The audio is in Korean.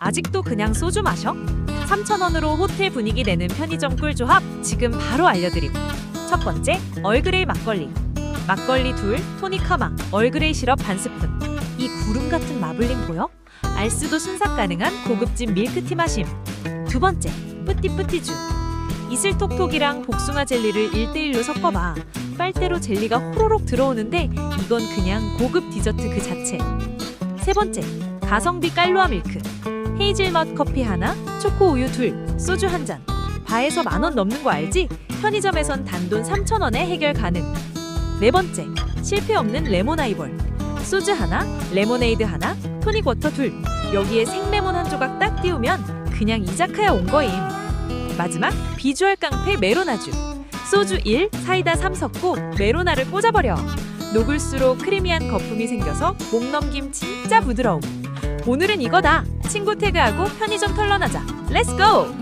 아직도 그냥 소주 마셔? 3,000원으로 호텔 분위기 내는 편의점 꿀조합 지금 바로 알려드림. 첫 번째, 얼그레이 막걸리. 막걸리 둘, 토닉 하마, 얼그레이 시럽 반 스푼. 이 구름 같은 마블링 보여? 알스도 순삭 가능한 고급진 밀크티 마심. 두 번째, 뿌띠뿌띠주. 이슬톡톡이랑 복숭아 젤리를 1대1로 섞어봐. 빨대로 젤리가 호로록 들어오는데 이건 그냥 고급 디저트 그 자체. 세 번째, 가성비 깔로아 밀크. 헤이즐넛 커피 하나, 초코 우유 둘, 소주 한 잔. 바에서 만 원 넘는 거 알지? 편의점에선 단돈 3,000원에 해결 가능. 네 번째, 실패 없는 레몬 아이볼. 소주 하나, 레모네이드 하나, 토닉 워터 둘. 여기에 생레몬 한 조각 딱 띄우면 그냥 이자카야 온 거임. 마지막, 비주얼 깡패 메로나주. 소주 1, 사이다 3 섞고 메로나를 꽂아버려. 녹을수록 크리미한 거품이 생겨서 목 넘김 진짜 부드러움. 오늘은 이거다. 친구 태그하고 편의점 털러나자. 렛츠고!